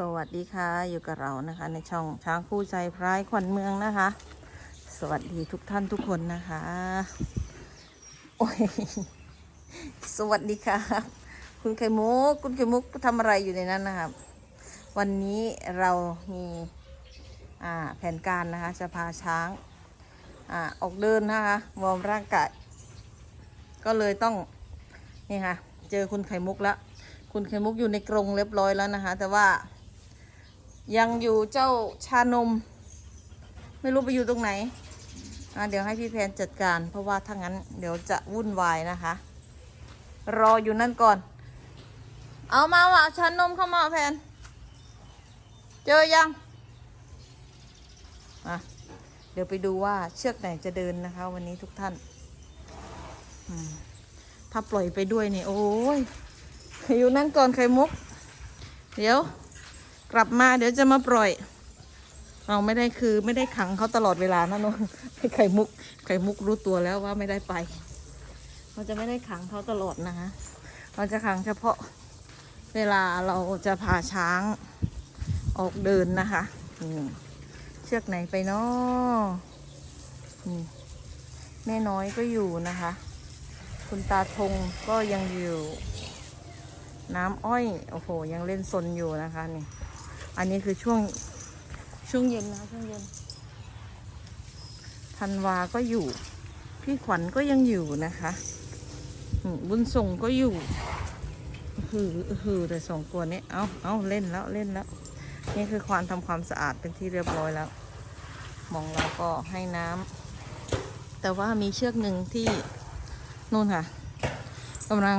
สวัสดีค่ะอยู่กับเรานะคะ ในช่องช้างคู่ใจพรายขวัญเมืองนะคะ สวัสดีทุกท่านทุกคนนะคะโอ้ยสวัสดีค่ะคุณไข่มุกคุณไข่มุกทำอะไรอยู่ในนั้นนะครับ วันนี้เรามีแผนการนะคะ จะพาช้างอออกเดินนะคะวอร์มร่างกายก็เลยต้องนี่ค่ะ เจอคุณไข่มุกแล้วคุณไข่มุกอยู่ในกรงเรียบร้อยแล้วนะคะ แต่ว่า ยังอยู่เจ้าชานม ไม่รู้ไปอยู่ตรงไหนเดี๋ยวให้พี่แพนจัดการ เพราะว่าถ้างั้นเดี๋ยวจะวุ่นวายนะคะ รออยู่นั่นก่อน เอามาว่ะชานมเข้ามาแพน เจอยังอะเดี๋ยวไปดูว่าเชือกไหนจะเดินนะคะ วันนี้ทุกท่านถ้าปล่อยไปด้วยเนี่ยโอ้ยอยู่นั่นก่อนไข่มุก เดี๋ยว กลับมาเดี๋ยวจะมาปล่อย เราไม่ได้คือไม่ได้ขังเขาตลอดเวลานะนนไข่มุก ไข่มุกรู้ตัวแล้วว่าไม่ได้ไป เราจะไม่ได้ขังเขาตลอดนะคะเราจะขังเฉพาะเวลาเราจะพาช้างออกเดินนะคะเชือกไหนไปเนาะอืมแม่น้อยก็อยู่นะคะ คุณตาทงก็ยังอยู่ น้ำอ้อย โอ้โห ยังเล่นซนอยู่นะคะนี่ อันนี้คือช่วงช่วงเย็นนะช่วงเย็นธันวาก็อยู่ พี่ขวัญก็ยังอยู่นะคะบุญส่งก็อยู่ฮือฮือแต่สองตัวนี้เอาเอาเล่นแล้วเล่นแล้ว นี่คือความทำความสะอาดเป็นที่เรียบร้อยแล้ว มองเราก็ให้น้ำแต่ว่ามีเชือกหนึ่งที่นู่นค่ะกำลัง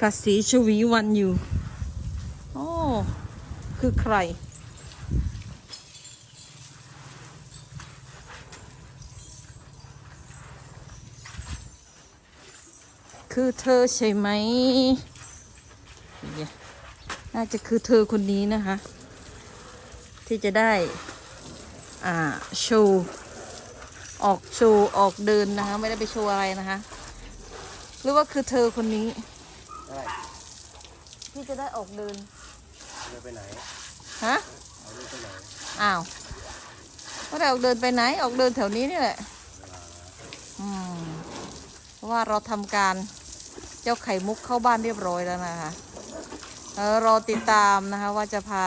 กัดสีชวีวันอยู่ โอ้ คือใคร คือเธอใช่ไหม น่าจะคือเธอคนนี้นะคะ ที่จะได้ อ่า โชว์ออกโชว์ออกเดินนะคะ ไม่ได้ไปโชว์อะไรนะคะ หรือว่าคือเธอคนนี้ ที่จะได้ออกเดิน ดินไปไหนฮะเอาเดินไปไหนอ้าวว่าได้ออกเดินไปไหน ออกเดินแถวนี้นี่แหละอืมเพราะว่าเราทำการเจ้าไข่มุกเข้าบ้านเรียบร้อยแล้วนะคะเออรอติดตามนะคะว่าจะพา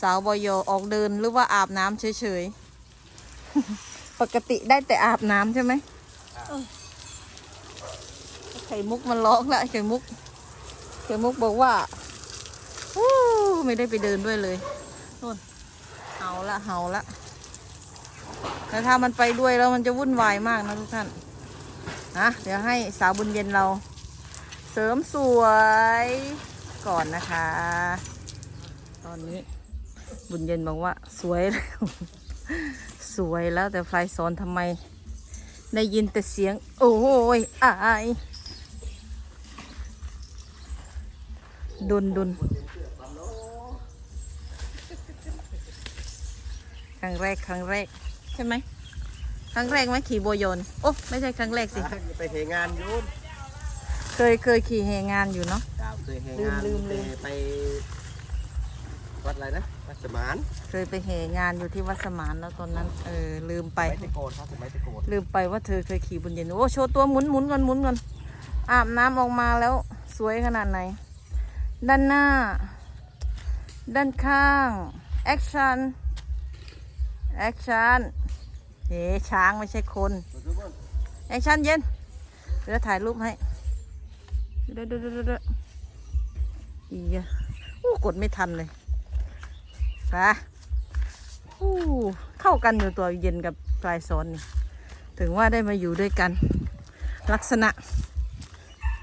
สาวบอยออกเดินหรือว่าอาบน้ำเฉยๆ ปกติได้แต่อาบน้ำใช่ไหมเออไข่มุกมันร้องละไข่มุกไข่มุกบอกว่าอู้ ไม่ได้ไปเดินด้วยเลยนู่นเห่าละเห่าละแต่ถ้ามันไปด้วยแล้วมันจะวุ่นวายมากนะทุกท่านนะเดี๋ยวให้สาวบุญเย็นเรา เสริมสวยก่อนนะคะ ตอนนี้บุญเย็นบอกว่าสวยแล้วสวยแล้วแต่ไฟสอนทำไม ได้ยินแต่เสียง โอ้ยอายดุนดุน รั้งแรกครั้งแรกใช่ไหมครั้งแรกไหมขี่โบยนต์โอ้ไม่ใช่ครั้งแรกสิ ไปเทงานอยุ่นเคยเคยขี่แหงานอยู่เนาะ ครับเคยเทงานลืมลืม ไปวัดอะไรนะวัดสมานเคยไปแหงานอยู่ที่วัดสมานแล้วตอนนั้นเออลืมไปไปตะโกนครับสมัยตะโกนลืมไปว่าเธอเคยขี่บนเย็นโอ้โชว์ตัวหมุนหมุนก่อนหมุนก่อนอาบน้ำออกมาแล้วสวยขนาดไหน ด้านหน้า ด้านข้าง แอคชั่น แอคชั่นเฮ้ช้างไม่ใช่คนแอคชั่นเย็นเดี๋ยวถ่ายรูปให้เดี๋ยวเดี๋ยวเดี๋ยวเดี๋ยวอียะโอ้กดไม่ทันเลยไปอู้เข้ากันอยู่ตัวเย็นกับปลายซอนนี่ถึงว่าได้มาอยู่ด้วยกัน ลักษณะ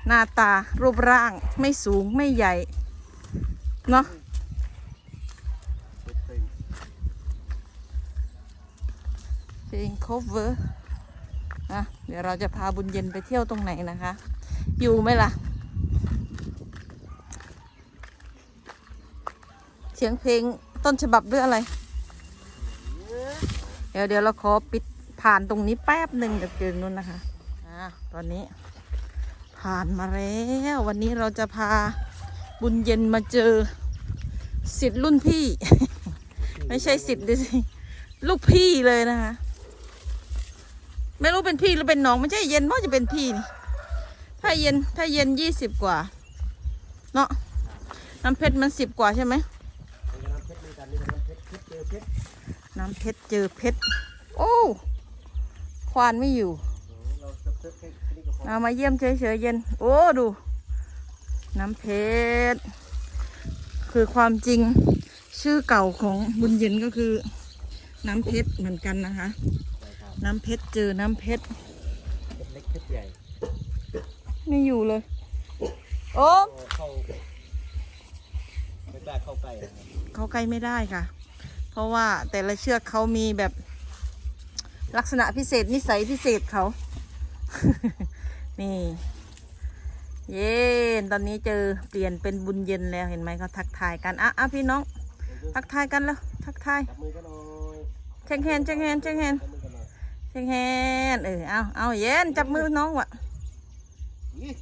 หน้าตารูปร่างไม่สูงไม่ใหญ่ เนาะ เพลง cover นะเดี๋ยวเราจะพาบุญเย็นไปเที่ยวตรงไหนนะคะ อยู่ไหมล่ะ เสียงเพลงต้นฉบับด้วยอะไร เดี๋ยวเดี๋ยวเราขอปิดผ่านตรงนี้แป๊บหนึ่งเดี๋ยวเจอนู่นนะคะอ่าตอนนี้ผ่านมาแล้ววันนี้เราจะพาบุญเย็นมาเจอสิทธิ์รุ่นพี่ ไม่ใช่สิทธิ์ดิสิลูกพี่เลยนะคะ ไม่รู้เป็นพี่หรือเป็นน้องไม่ใช่เย็นว่าจะเป็นพี่นี่ถ้าเย็นถ้าเย็นยี่สิบกว่า เนาะน้ำเพชรมันสิบกว่าใช่ไหมน้ำเพชรด้วยกันน้ำเพชรเพชรเจอเพชรน้ำเพชรเจอเพชรโอ้ควานไม่อยู่เราเซิร์ฟเซิร์ฟแค่นี้ก็พอามาเยี่ยมเฉยๆเย็น โอ้ดู น้ำเพชรคือความจริงชื่อเก่าของบุญเย็นก็คือ น้ำเพชรเหมือนกันนะคะ น้ำเพชรเจอน้ำเพชรเพชรเล็กเพชรใหญ่ไม่อยู่เลย โอ้ก็เข้าไม่กล้าเข้าใกล้นะครับเขาใกล้ไม่ได้ค่ะ เพราะว่าแต่ละเชือกเขามีแบบลักษณะพิเศษนิสัยพิเศษเขา นี่ เย็นตอนนี้เจอเปลี่ยนเป็นบุญเย็นแล้วเห็นไหมเขาทักทายกันอะอะพี่น้อง ทักทายกันแล้ว ทักทายจับมือกันหน่อยเช็คแฮนด์เช็คแฮนด์เช็คแฮน เช็คแฮนด์เออเอาเอาเย็นจับมือน้องวะยี่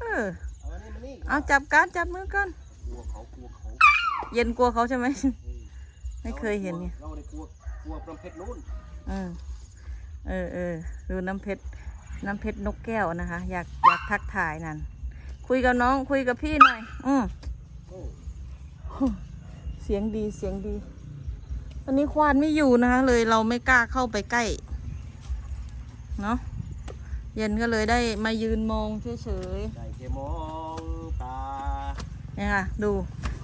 เออเอาอันนี้มานี่เอาจับกันจับมือกันกลัวเขากลัวเขาเย็นกลัวเขาใช่ไหมเฮ้ยไม่เคยเห็นไงเราได้กลัวกลัวน้ำเพชรนู้นเออเออเออดูน้ำเพชรน้ำเพชรนกแก้วนะคะ อยากอยากทักทายนั่นคุยกับน้องคุยกับพี่หน่อย อืมโอ้เสียงดีเสียงดี ตอนนี้ควานไม่อยู่นะคะ เลยเราไม่กล้าเข้าไปใกล้เนาะเย็นก็เลยได้มายืนมองเฉยได้แค่มองตาๆเนี่ยค่ะดู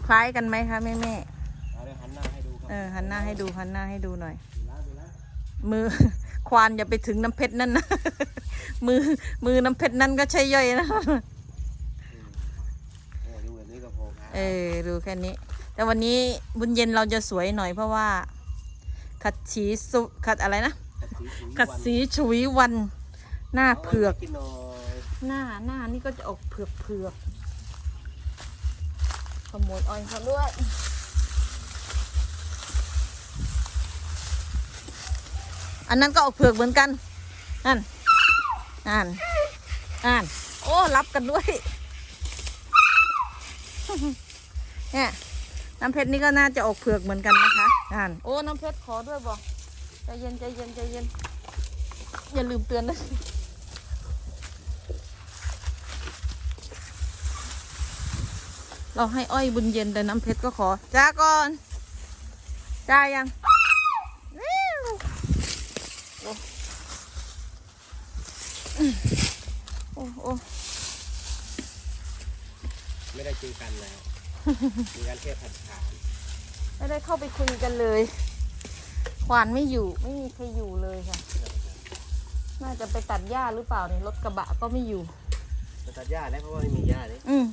คล้ายกันไหมคะแม่แม่เอาเดี๋ยวหันหน้าให้ดูครัๆเออหันหน้าให้ดูหันหน้าให้ดูหน่อย ดูแลดูแลมือ ควานอย่าไปถึงน้ำเพชรนั่นนะ มือมือน้ำเพชรนั่นก็ใช่ย่อยนะ เออดูแบบนี้ก็พอครับ เออดูแค่นี้ แต่วันนี้บุญเย็นเราจะสวยหน่อยเพราะว่า ขัดสีสุขัดอะไรนะ ขัดสีฉวีวัน หน้าเผือกาไว้กินหน่อยหน้าหน้านี่ก็จะออกเผือกเผือกขโมยออยเขาด้วยอันนั้นก็ออกเผือกเหมือนกัน นั่น นั่น นั่น โอ้ รับกันด้วย เนี่ย น้ำเพชรนี่ก็น่าจะออกเผือกเหมือนกันนะคะนั่นโอ้ น้ำเพชรขอด้วยบอกใจเย็นใจเย็นใจเย็น อย่าลืมเตือนนะเราให้อ้อยบุญเย็นแต่น้ำเพชรก็ขอจ้าก่อนจ้ายังโอ้โอ้โอ้ไม่ได้เจอกันแล้ว มีการแค่ผัดผ่านไม่ได้เข้าไปคุยกันเลยควานไม่อยู่ไม่มีใครอยู่เลยค่ะ น่าจะไปตัดหญ้าหรือเปล่าเนี่ยรถกระบะก็ไม่อยู่จะตัดหญ้าได้เพราะว่าไม่มีหญ้าเลยอืม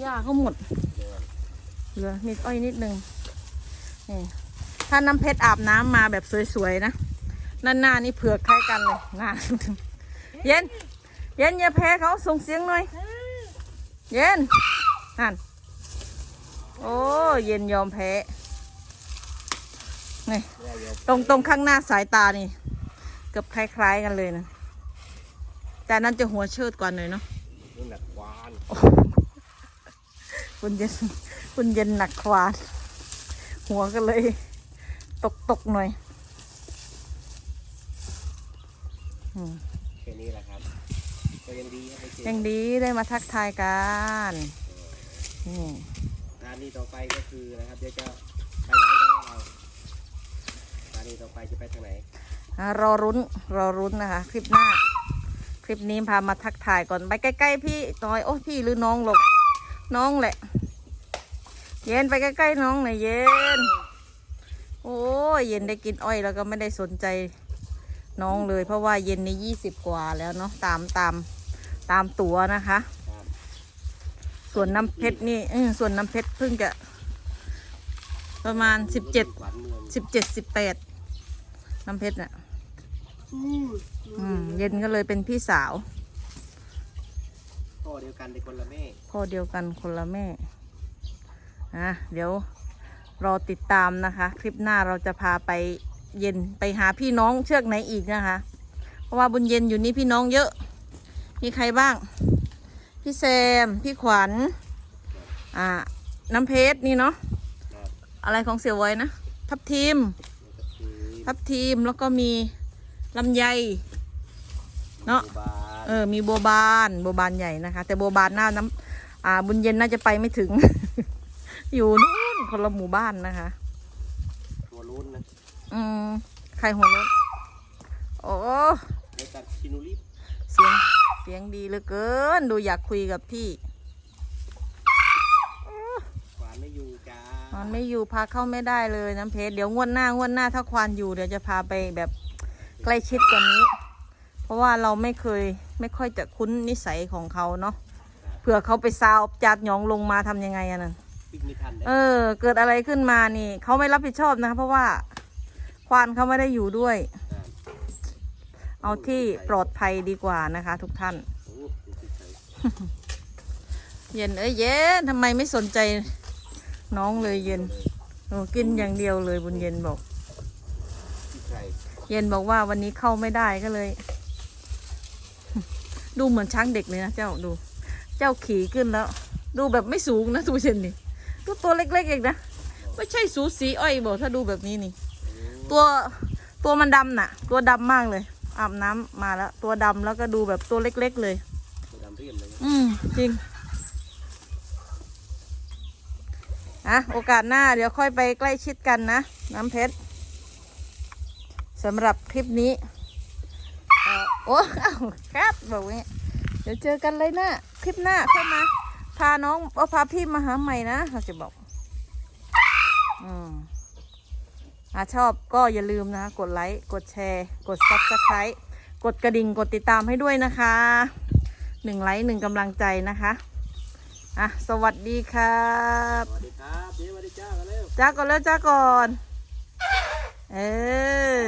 หญ้าเขาหมดเหลือนิดอ้อยนิดนึงนี่ถ้าน้ำเพชรอาบน้ำมาแบบสวยๆนะนั่นหน้านี่เผือกคล้ายกันเลยหน้าเย็น เย็นอย่าแพ้เขาส่งเสียงหน่อย เย็นนั่น โอ้เย็นยอมแพ้นี่ไม่ได้เดี๋ยวตรงตรงข้างหน้าสายตานี่ เกือบคล้ายๆกันเลยนะ แต่นั่นจะหัวเชิดกว่าหน่อยเนาะนู่นแหละควานคุณเย็นคุณเย็นหนักควานหัวก็เลย ตกตกๆหน่อยอืมแค่นี้แหละครับก็ยังดีให้เจอยังดีได้มาทักทายกันนี่งา นีต่อไปก็คือนะครับเดี๋ยวจะไปไหนกันเรางานีต่อไปจะไปทางไหนอะรอรุ้นรอรุ้นนะคะ คลิปหน้า คลิปนี้พามาทักทายก่อนไปใกล้ๆพี่ต่อยโอ้พี่หรือน้องหรอกน้องแหละ เย็นไปใกล้ๆน้องหน่อยเย็น โอ้ยเย็นได้กินอ้อยแล้วก็ไม่ได้สนใจน้องเลย เพราะว่าเย็นนี่ยี่สิบกว่าแล้วเนาะตามตามตามตัวนะคะ ส่วนน้ำเพชรนี่เออส่วนน้ำเพชรเพิ่งจะ ประมาณสิบเจ็ดขวัญเมืองสิบเจ็ดสิบแปดน้ำเพชรน่ะอืมเย็นก็เลยเป็นพี่สาว พ่อเดียวกันแต่คนละแม่ พ่อเดียวกันคนละแม่อะเดี๋ยวรอติดตามนะคะ คลิปหน้าเราจะพาไปเย็นไปหาพี่น้องเชือกไหนอีกนะคะ เพราะว่าบุญเย็นอยู่นี่พี่น้องเยอะ มีใครบ้าง พี่แซม พี่ขวัญ อ่า น้ำเพชรนี่เนาะครับอะไรของเสี่ยวไว้นะ ทับทิมนี่ก็คือทับทิมแล้วก็มีลำไย เนาะหมู่บ้านเออ มีโบบานโบบานใหญ่นะคะ แต่โบบานหน้าน้ำอ่า บุญเย็นน่าจะไปไม่ถึง อยู่นู่นคนละหมู่บ้านนะคะตัวรุ่นนะ อืม ใครหัวรถโอ้ในตัดชินุลิปเสียง เสียงดีเหลือเกิน ดูอยากคุยกับพี่ขวานไม่อยู่จ้ามันไม่อยู่พาเข้าไม่ได้เลยน้ำเพชรเดี๋ยวงวดหน้างวดหน้าถ้าควานอยู่เดี๋ยวจะพาไปแบบใกล้ชิดกว่านี้ เพราะว่าเราไม่เคยไม่ค่อยจะคุ้นนิสัยของเขาเนาะเผื่อเขาไปซาวจัดหยองลงมาทำยังไงอะนั่นปิกไม่ทันเลยเออ เกิดอะไรขึ้นมานี่เขาไม่รับผิดชอบนะ เพราะว่าควานเขาไม่ได้อยู่ด้วย เอาที่ปลอดภัยดีกว่านะคะ ทุกท่าน เย็นเอ้ยเย็นทำไมไม่สนใจน้องเลยเย็นโอ้กินอย่างเดียวเลยบุญเย็นบอก เย็นบอกว่าวันนี้เข้าไม่ได้ก็เลย ดูเหมือนช้างเด็กเลยนะเจ้าดู เจ้าขี่ขึ้นแล้ว ดูแบบไม่สูงนะทุกเช่นนี่ดูตัวเล็กๆเองนะไม่ใช่สูสีอ้อยบอกถ้าดูแบบนี้นี่ ตัวตัวมันดำน่ะ ตัวดำมากเลย อาบน้ำมาแล้ว ตัวดำแล้วก็ดูแบบตัวเล็ก ๆ เลย ตัวดำเรียมเลย อืมจริงอะโอกาสหน้าเดี๋ยวค่อยไปใกล้ชิดกันนะ น้ำเพชรสำหรับคลิปนี้เอ่อโอ้เอ้าครับบอกว่าเดี๋ยวเจอกันเลยนะคลิปหน้าค่อยมา พาน้องเอาพาพี่มาหาใหม่นะเราจะบอก อืม อาชอบก็อย่าลืมนะกดไลค์ กดแชร์ กดซับสไครต์กดกระดิ่ง กดติดตามให้ด้วยนะคะหนึ่งไลค์หนึ่งกำลังใจนะคะ อะ สวัสดีครับสวัสดีครับเดี๋ยววัสดีจ้าก่อนเร็วจ้าก่อนเร็วจ้าก่อน เออ